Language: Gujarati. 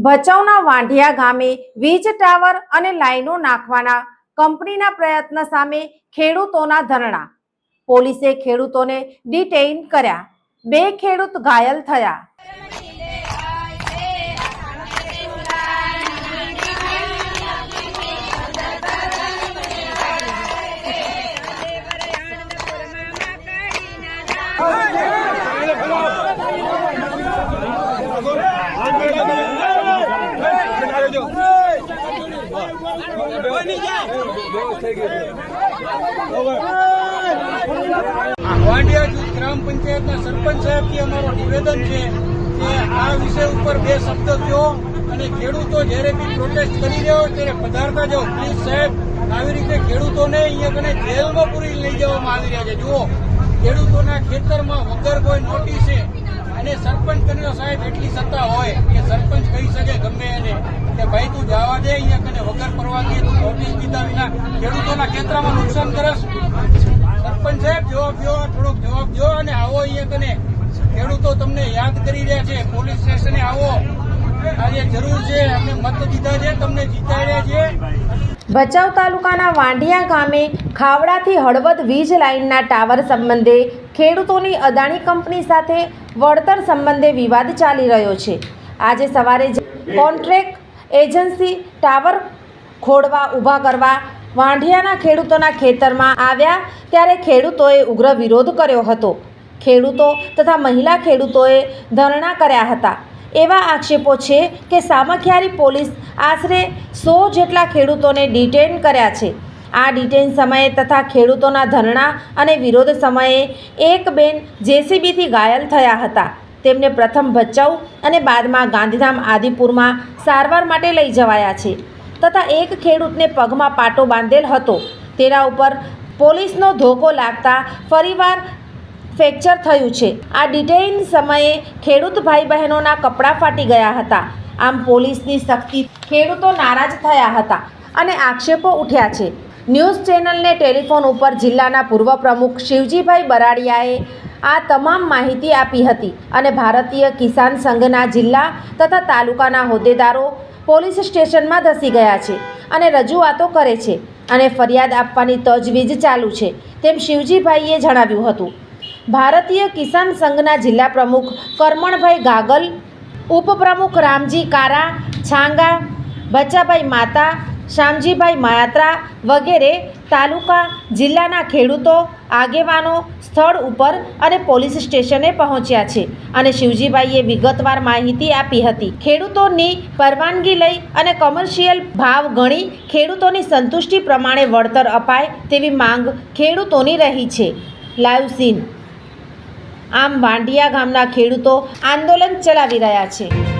ભચાઉના વાંઢિયા ગામે વીજ ટાવર અને લાઈનો નાખવાના કંપનીના પ્રયત્ન સામે ખેડૂતોના ધરણા પોલીસે ખેડૂતોને ડિટેઇન કર્યા બે ખેડૂત ઘાયલ થયા વાંડિયા ગ્રામ પંચાયતના સરપંચ સાહેબથી અમારું નિવેદન છે કે આ વિષય ઉપર બે શબ્દ કહો અને ખેડૂતો જ્યારે બી પ્રોટેસ્ટ કરી રહ્યો ત્યારે પધારતા જાઓ. પ્લીઝ સાહેબ, આવી રીતે ખેડૂતોને અહીંયા કને જેલમાં પૂરી લઈ જવામાં આવી રહ્યા છે. જુઓ, ખેડૂતોના ખેતરમાં વગર કોઈ નોટિસે અને સરપંચ કર્યો સાહેબ એટલી સત્તા હોય કે સરપંચ કહી શકે ગમે એને કે ભાઈ તું જવા દે અહીંયા કને વગર પરવાનગી તું નોટિસ દીધા વિના ખેડૂતોના ખેતરામાં નુકસાન કરસ. સરપંચ સાહેબ, જવાબ દો, થોડોક જવાબ દો અને આવો અહીંયા કને ખેડૂતો તમને યાદ કરી રહ્યા છે. પોલીસ સ્ટેશને આવો. આજે ભચાઉ તાલુકાના વાંઢિયા ગામે ખાવડાથી હળવદ વીજ લાઇનના ટાવર સંબંધે ખેડૂતોની અદાણી કંપની સાથે વળતર સંબંધે વિવાદ ચાલી રહ્યો છે. આજે સવારે જ કોન્ટ્રેક્ટ એજન્સી ટાવર ખોડવા ઊભા કરવા વાંઢિયાના ખેડૂતોના ખેતરમાં આવ્યા, ત્યારે ખેડૂતોએ ઉગ્ર વિરોધ કર્યો હતો. ખેડૂતો તથા મહિલા ખેડૂતોએ ધરણા કર્યા હતા. એવા આક્ષેપો છે કે સામખિયારી પોલીસ આશરે સો જેટલા ખેડૂતોને ડિટેન કર્યા છે. આ ડિટેન સમયે તથા ખેડૂતોના ધરણા અને વિરોધ સમયે એક બેન જેસીબીથી ઘાયલ થયા હતા. તેમને પ્રથમ ભચાઉ અને બાદમાં ગાંધીધામ આદિપુરમાં સારવાર માટે લઈ જવાયા છે. તથા એક ખેડૂતને પગમાં પાટો બાંધેલ હતો. તેના ઉપર પોલીસનો ધોકો લાગતા ફરીવાર ફ્રેક્ચર થયું છે. આ ડિટેઇન સમયે ખેડૂત ભાઈ બહેનોના કપડાં ફાટી ગયા હતા. આમ પોલીસની સખ્તી ખેડૂતો નારાજ થયા હતા અને આક્ષેપો ઉઠ્યા છે. ન્યૂઝ ચેનલને ટેલિફોન ઉપર જિલ્લાના પૂર્વ પ્રમુખ શિવજીભાઈ બરાડિયાએ આ તમામ માહિતી આપી હતી અને ભારતીય કિસાન સંઘના જિલ્લા તથા તાલુકાના હોદ્દેદારો પોલીસ સ્ટેશનમાં ધસી ગયા છે અને રજૂઆતો કરે છે અને ફરિયાદ આપવાની તજવીજ ચાલુ છે, તેમ શિવજીભાઈએ જણાવ્યું હતું. ભારતીય કિસાન સંઘના જિલ્લા પ્રમુખ કરમણભાઈ ગાગલ, ઉપપ્રમુખ રામજી કારા, છાંગા, બચ્ચાભાઈ માતા શ્યામજીભાઈ માયાત્રા વગેરે તાલુકા જિલ્લાના ખેડૂતો, આગેવાનો, સ્થળ ઉપર અને પોલીસ સ્ટેશને પહોંચ્યા છે અને શિવજીભાઈએ વિગતવાર માહિતી આપી હતી. ખેડૂતોની પરવાનગી લઈ અને કોમર્શિયલ ભાવ ગણી ખેડૂતોની સંતુષ્ટિ પ્રમાણે વળતર અપાય તેવી માંગ ખેડૂતોની રહી છે. લાઈવ સીન આમ વાંડિયા ગામના ખેડૂતો આંદોલન ચલાવી રહ્યા છે.